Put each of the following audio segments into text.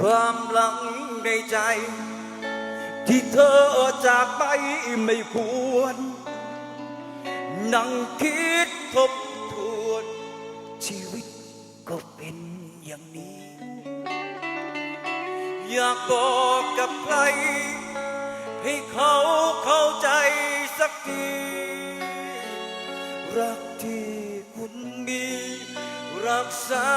ความหลังในใจ ที่เธอจากไปไม่ควร นั่งคิดทบทวน ชีวิตก็เป็นอย่างนี้ อยากบอกกับใคร ให้เขาเข้าใจสักที รักที่คุณมีรักษา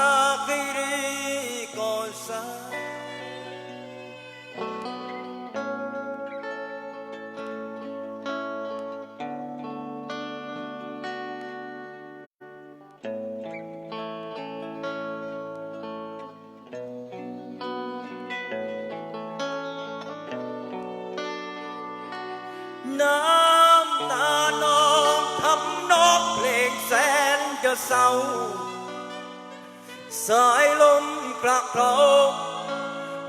เศร้า สายลมกระเครา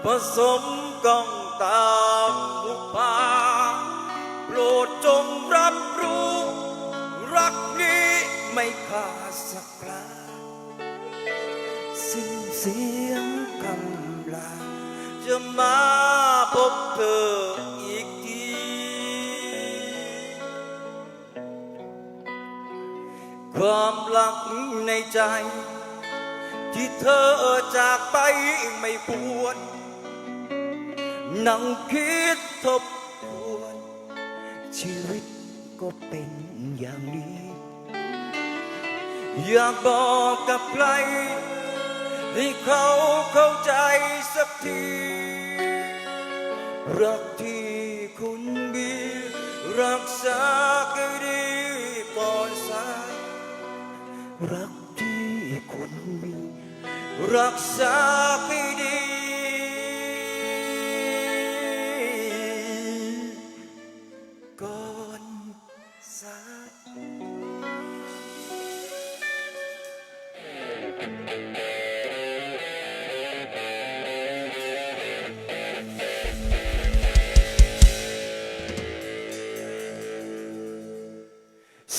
ผสมกองตามบุกป่าโปรดจงรับรู้ รักนี้ไม่ขาดสักลาสิ้นเสียงคำลาจะมาพบเธอ กในใจ ที่เธอจากไปไม่ควรนั่งคิดทบทวน ชีวิตก็เป็นอย่างนี้ อยากบอกกับใครให้เขาเข้าใจสักที รักที่คุณมีรักษา รักษาให้ดี ก่อนสาย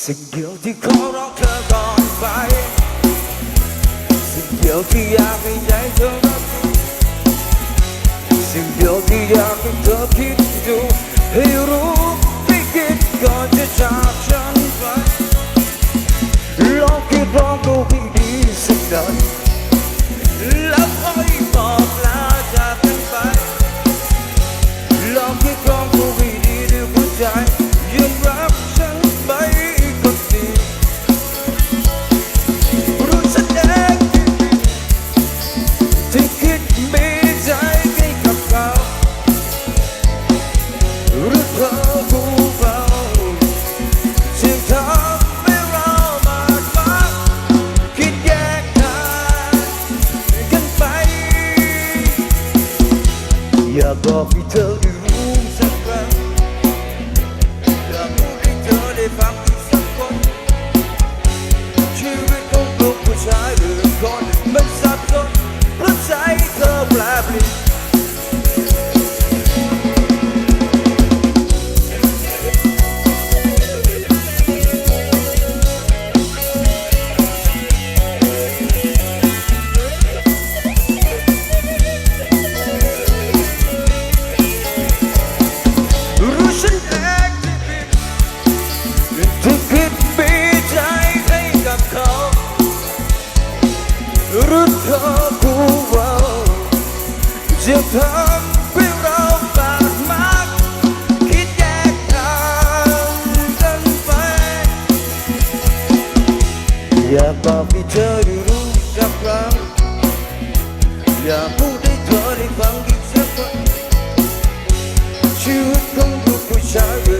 สิ่งเดียวที่ขอร้องเธอก่อนไป ยวที่อยากให้ใจเธอรับสิ่งเดียวที่อยากให้เธอคิดดูให้รู้ให้คิดก่อนจะจากฉันไปลองคิดลองดูให้ดีสักหน่อยแล้วค่อยบอกลาจากกันไปลองคิดลองดู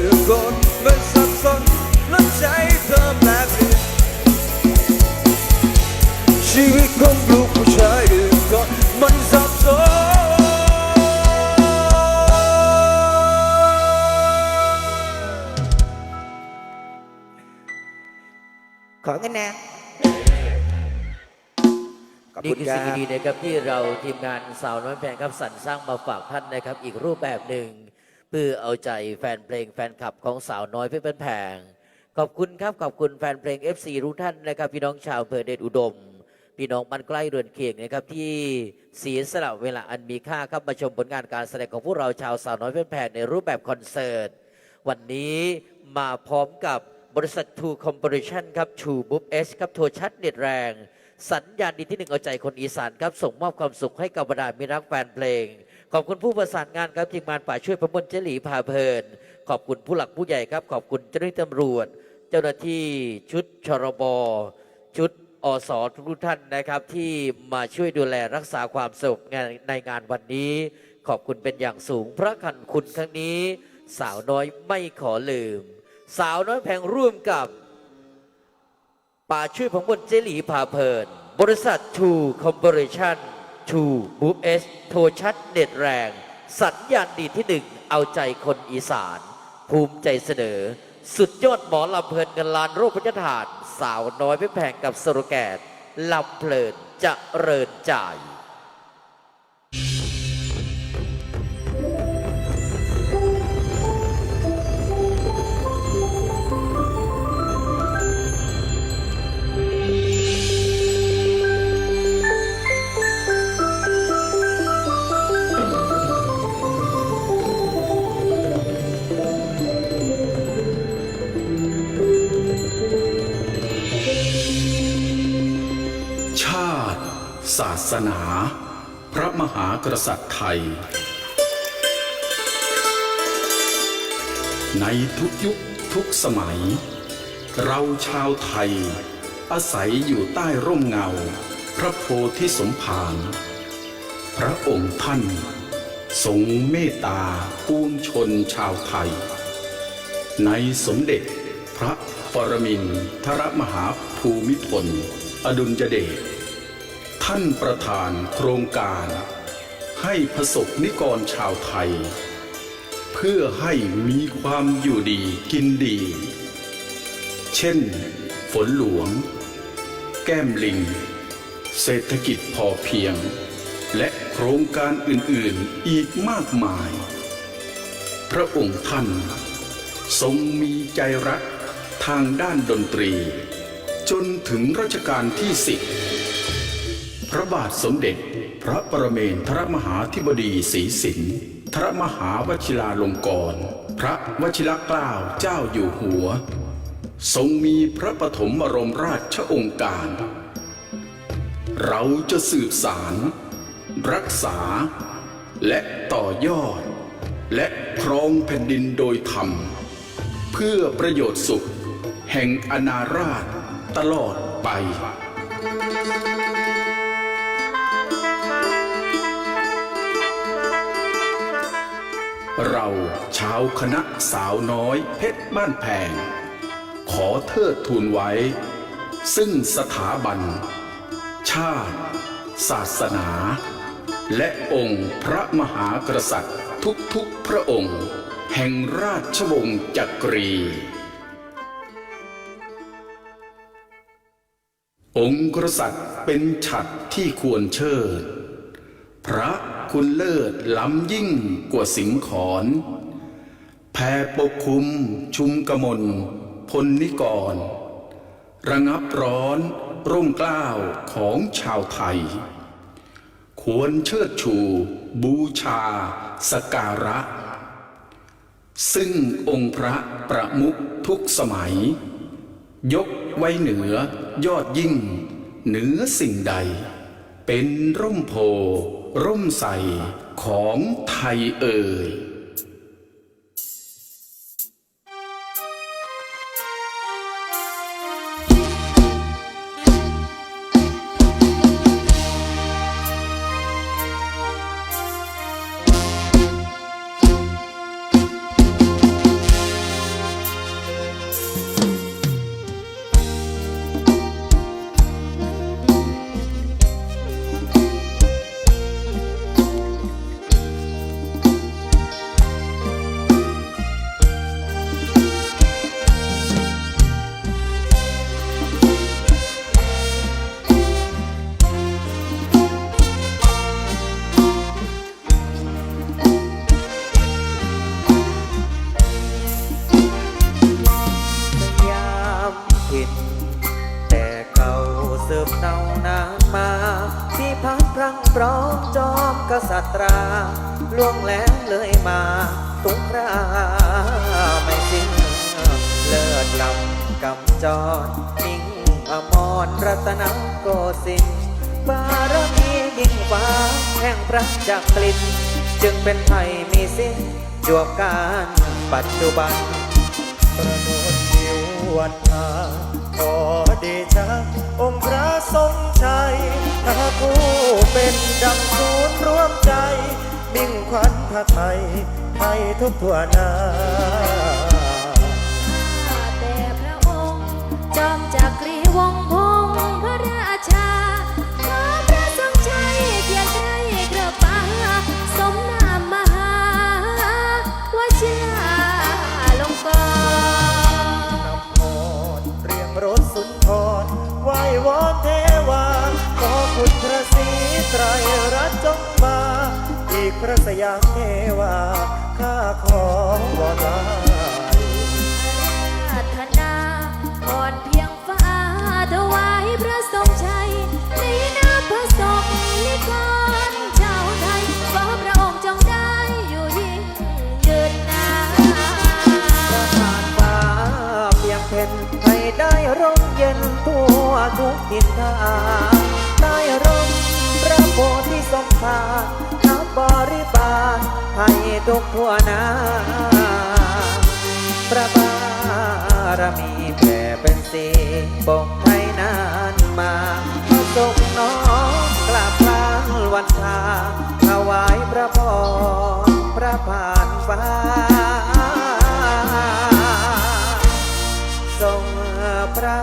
ผู้ชายหรือคนมันสับสนและใจเธอแปลกี๋ชีวิตของลูกผู้ชายหรือคนมันสับสนขอกันแน่ขอบนี่คุณคือครัสิ่งบ ดีๆนะครับที่เราทีมงานสาวน้อยแพงครับสรรสร้างมาฝากท่านนะครับ อีกรูปแบบหนึ่ง เพื่อเอาใจแฟนเพลงแฟนคลับของสาวน้อยเพื่อนแพง ขอบคุณครับ ขอบคุณแฟนเพลง FC ทุกท่านนะครับ พี่น้องชาวอำเภอเดชอุดม พี่น้องบ้านใกล้เรือนเคียงนะครับที่เสียสละเวลาอันมีค่าครับมาชมผลงานการแสดงของพวกเราชาวสาวน้อยเพื่อนแผ่นในรูปแบบคอนเสิร์ตวันนี้มาพร้อมกับบริษัท True Corporation ครับ True Book S ครับโทรชัดเน็ตแรง สัญญาณดีที่หนึ่งเอาใจคนอีสานครับส่งมอบความสุขให้กับบรรดามิรักแฟนเพลง ขอบคุณผู้ประสานงานครับทีมงานฝ่าช่วยประมวลเจหลีพาเพลิน ขอบคุณผู้หลักผู้ใหญ่ครับ ขอบคุณเจ้าหน้าที่ตำรวจ เจ้าหน้าที่ชุดชรบชุดอสทุกท่านนะครับ ที่มาช่วยดูแลรักษาความสงบในงานวันนี้ ขอบคุณเป็นอย่างสูง พระคันคุณครั้งนี้ สาวน้อยไม่ขอลืม สาวน้อยแพงร่วมกับ ป่าช่วยผมบนเจหลีพาเพลิน บริษัททูคอม p o r a t i o n ชูบูเอส โทรชัดเน็ตแรง สัญญาณดีที่หนึ่งเอาใจคนอีสาน ภูมิใจเสนอ สุดยอดหมอลำเพลินเงินล้านโรคพยาธาน สาวน้อยไม่แพงกับสโรแกนลำเพลินจะเริญใจ สนา พระมหากษัตริย์ไทย ในทุกยุคทุกสมัย เราชาวไทย อาศัยอยู่ใต้ร่มเงา พระโพธิสมภารพระองค์ท่าน ทรงเมตตาปวงชนชาวไทย ในสมเด็จพระปรมินทรมหาภูมิพล อดุลยเดช ท่านประธานโครงการ ให้พระสกนิกรชาวไทย เพื่อให้มีความอยู่ดีกินดี เช่น ฝนหลวง แก้มลิง เศรษฐกิจพอเพียง และโครงการอื่นๆอีกมากมาย พระองค์ท่าน ทรงมีใจรักทางด้านดนตรี จนถึงรัชกาลที่สิบ พระบาทสมเด็จ พระปรเมนทรมหาธิบดีศรีสินทรมหาวชิราลงกรณพระวชิรเกล้าเจ้าอยู่หัว ทรงมีพระปฐมบรมราชองการ เราจะสืบสาร รักษา และต่อยอด และครองแผ่นดินโดยธรรม เพื่อประโยชน์สุข แห่งอนาราชตลอดไป เราชาวคณะสาวน้อยเพชรบ้านแพง ขอเทิดทูนไว้ ซึ่งสถาบัน ชาติ ศาสนา และองค์พระมหากษัตริย์ทุกๆพระองค์ แห่งราชวงศ์จักรี องค์กษัตริย์เป็นฉัดที่ควรเชิด พระ คุณเลิศล้ำยิ่งกว่าสิงขอนแผ่ปกคลุมชุมกมลพลนิกร ระงับร้อนร่มกล้าวของชาวไทย ควรเชิดชู บูชา สการะ ซึ่งองค์พระประมุขทุกสมัย ยกไว้เหนือยอดยิ่ง เหนือสิ่งใด เป็นร่มโพ ร่มใสของไทยเอ่ย พรังพร้อมจอมกษัตราล่วงแล้วเลยมาตุงราไม่สิ้นเลิศลำกำจรมิ่งอมรรัตนโกสินบารมียิ่งฟ้าแห่งพระจักรินจึงเป็นไทยมีสิ้นจวบการปัจจุบันประโนดนิวันทา ขอเดชะองค์พระทรงชัยถ้าผู้เป็นดังศูนย์รวมใจ มิ่งขวัญพระไทยให้ทุกทั่วนา วทุกทิศทางได้ร่มพระโพธิสมภาทับบริบาลให้ทุกทั่วนาพระบารมีแผ่เป็นสีปกไทยนานมาสกน้องกลับลางวันทาถวายพระพรพระผ่านฟ้าทรงพระ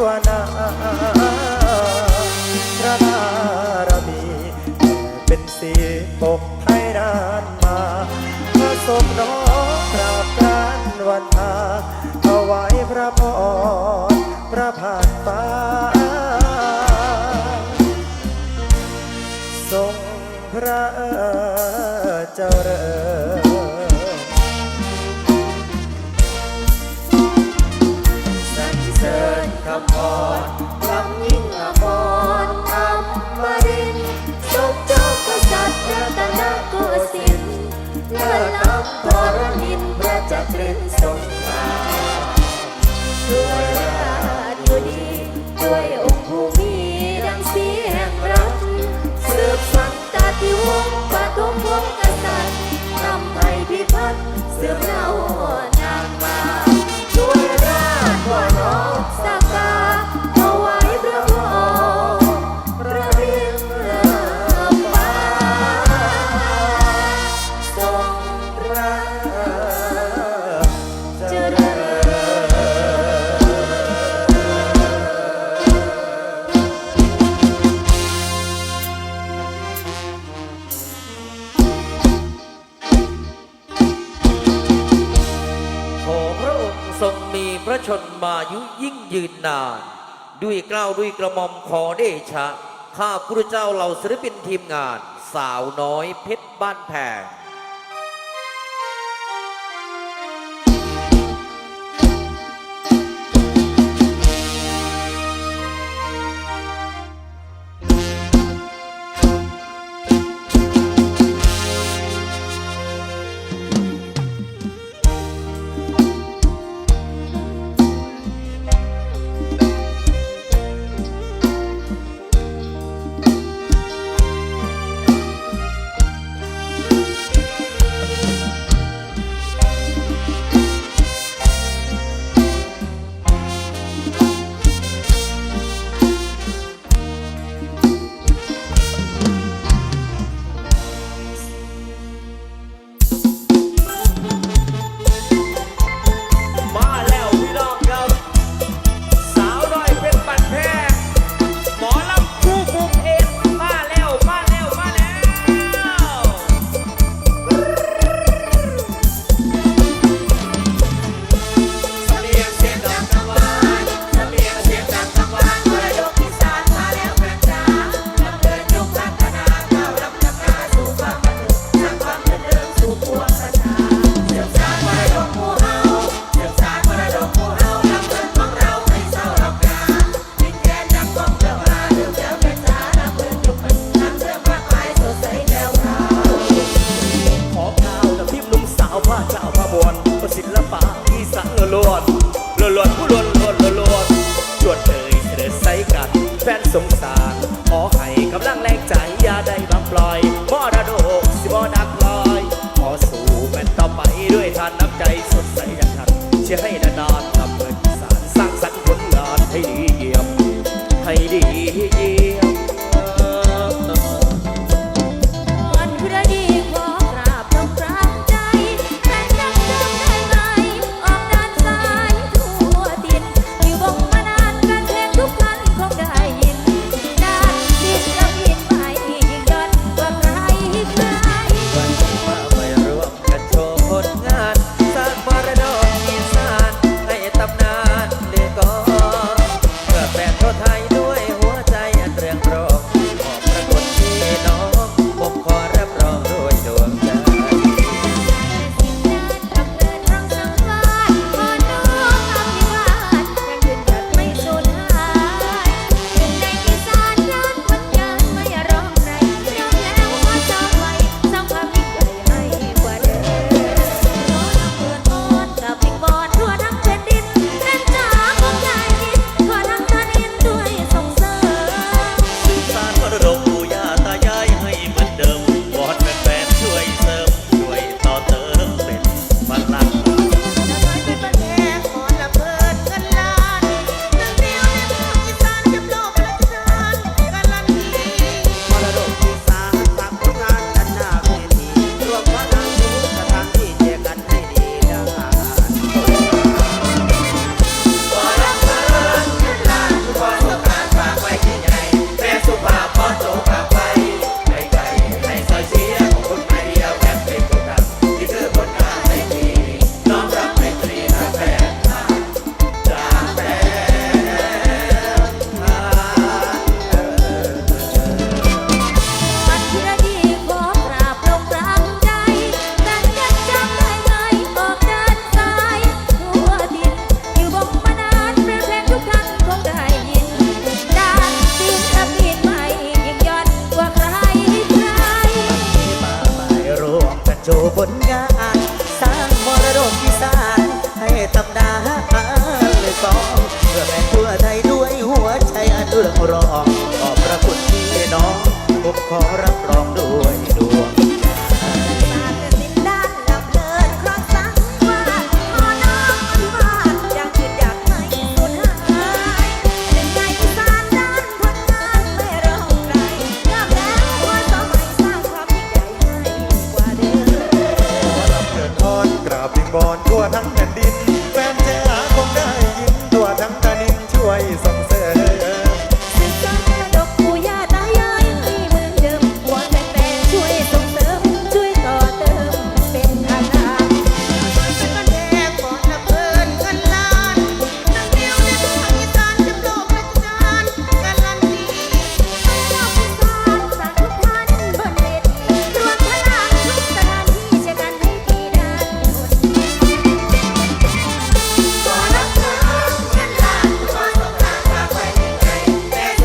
kuwa na ยุยิ่งยืนนาน ด้วยกล้าวด้วยกระหม่อมขอเดชะ ข้าพระเจ้าเหล่าศิลปินทีมงาน สาวน้อยเพชรบ้านแพง 松达 ผลงาน สร้างมรดกอีสานให้ตำนานเลยกองเพื่อแม่ทั่วไทยด้วยหัวใจอันเอื้องรองขอบพระคุณพี่น้องผมขอรับ อนกราบบิงบอนทั่วทั้งแผ่นดิน